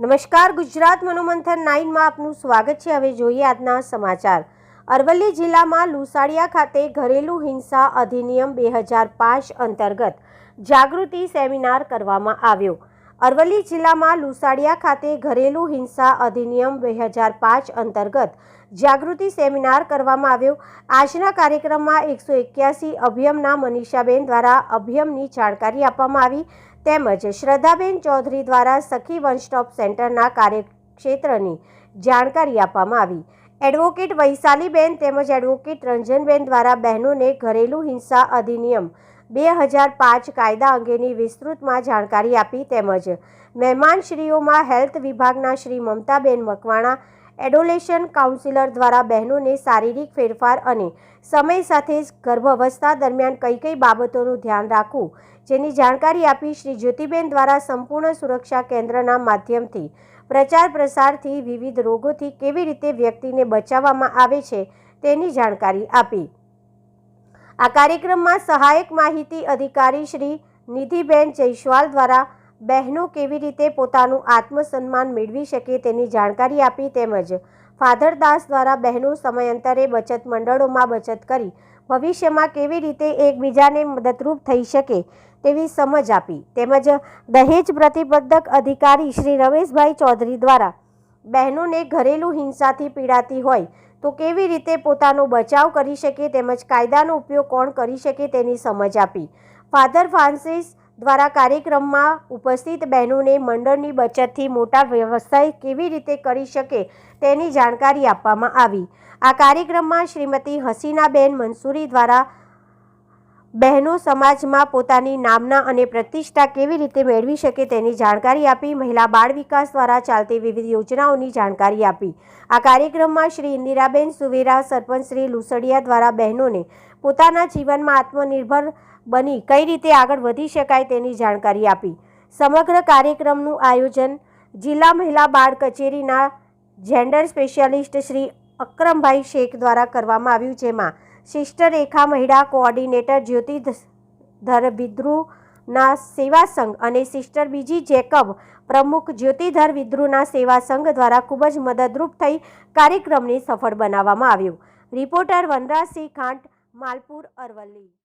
નમસ્કાર, ગુજરાત મનોમંથન નાઇનમાં આપનું સ્વાગત છે. હવે જોઈએ આજના સમાચાર. અરવલ્લી જિલ્લામાં લુસાડિયા ખાતે ઘરેલું હિંસા અધિનિયમ બે હજાર પાંચ અંતર્ગત જાગૃતિ સેમિનાર કરવામાં આવ્યો. અરવલ્લી જિલ્લામાં લુસાડિયા ખાતે ઘરેલું હિંસા અધિનિયમ બે હજાર પાંચ અંતર્ગત જાગૃતિ સેમિનાર કરવામાં આવ્યો. આજના કાર્યક્રમમાં એકસો એક્યાસી અભિયમના મનીષાબેન દ્વારા અભિયમની જાણકારી આપવામાં આવી. તેમજ શ્રદ્ધાબેન ચૌધરી દ્વારા સખી વન સ્ટોપ સેન્ટરના કાર્યક્ષેત્રની જાણકારી આપવામાં આવી. એડવોકેટ વૈશાલીબેન તેમજ એડવોકેટ રંજનબેન દ્વારા બહેનોને ઘરેલું હિંસા અધિનિયમ બે હજાર પાંચ કાયદા અંગેની વિસ્તૃતમાં જાણકારી આપી તેમજ મહેમાનશ્રીઓમાં હેલ્થ વિભાગના શ્રી મમતાબેન મકવાણા એડોલેશન કાઉન્સિલર દ્વારા બહેનોને શારીરિક ફેરફાર અને સમય સાથે ગર્ભાવસ્થા દરમિયાન કઈ કઈ બાબતોનું ધ્યાન રાખવું, જેની જાણકારી આપી શ્રી જ્યોતિબેન દ્વારા સંપૂર્ણ સુરક્ષા કેન્દ્રના માધ્યમથી પ્રચાર પ્રસારથી વિવિધ રોગોથી કેવી રીતે વ્યક્તિને બચાવવામાં આવે છે તેની જાણકારી આપી. આ કાર્યક્રમમાં સહાયક માહિતી અધિકારી શ્રી નિધિબેન જયસ્વાલ દ્વારા બહેનો કેવી રીતે પોતાનું આત્મસન્માન મેળવી શકે તેની જાણકારી આપી તેમજ ફાધર દાસ દ્વારા બહેનો સમયાંતરે બચત મંડળોમાં બચત કરી ભવિષ્યમાં કેવી રીતે એકબીજાને મદદરૂપ થઈ શકે તેવી સમજ આપી. તેમજ દહેજ પ્રતિબંધક અધિકારી શ્રી રમેશભાઈ ચૌધરી દ્વારા બહેનોને ઘરેલું હિંસાથી પીડાતી હોય તો કેવી રીતે પોતાનો બચાવ કરી શકે તેમજ કાયદાનો ઉપયોગ કોણ કરી શકે તેની સમજ આપી. ફાધર ફ્રાન્સિસ દ્વારા કાર્યક્રમમાં ઉપસ્થિત બહેનોને મંડળની બચતથી મોટા વ્યવસાય કેવી રીતે કરી શકે તેની જાણકારી આપવામાં આવી. આ કાર્યક્રમમાં શ્રીમતી હસીનાબેન મંસૂરી દ્વારા બહેનો સમાજમાં પોતાની નામના અને પ્રતિષ્ઠા કેવી રીતે મેળવી શકે તેની જાણકારી આપી, મહિલા બાળ વિકાસ દ્વારા ચાલતી વિવિધ યોજનાઓની જાણકારી આપી. આ કાર્યક્રમમાં શ્રી ઇન્દિરાબેન સુવેરા, સરપંચ શ્રી લુસડિયા દ્વારા બહેનોને પોતાના જીવનમાં આત્મનિર્ભર બની કઈ રીતે આગળ વધી શકાય તેની જાણકારી આપી. સમગ્ર કાર્યક્રમનું આયોજન જિલ્લા મહિલા બાળ કચેરીના જેન્ડર સ્પેશિયાલિસ્ટ શ્રી અક્રમભાઈ શેખ દ્વારા કરવામાં આવ્યું, જેમાં સિસ્ટર રેખા મહિલા કોઓર્ડિનેટર જ્યોતિ ધરબિદ્રુના સેવા સંઘ અને સિસ્ટર બીજી જેકબ પ્રમુખ જ્યોતિધર વિદ્રુના સેવા સંઘ દ્વારા ખૂબ જ મદદરૂપ થઈ કાર્યક્રમને સફળ બનાવવામાં આવ્યો. રિપોર્ટર વનરાજસિંહ ખાંટ, માલપુર અરવલ્લી.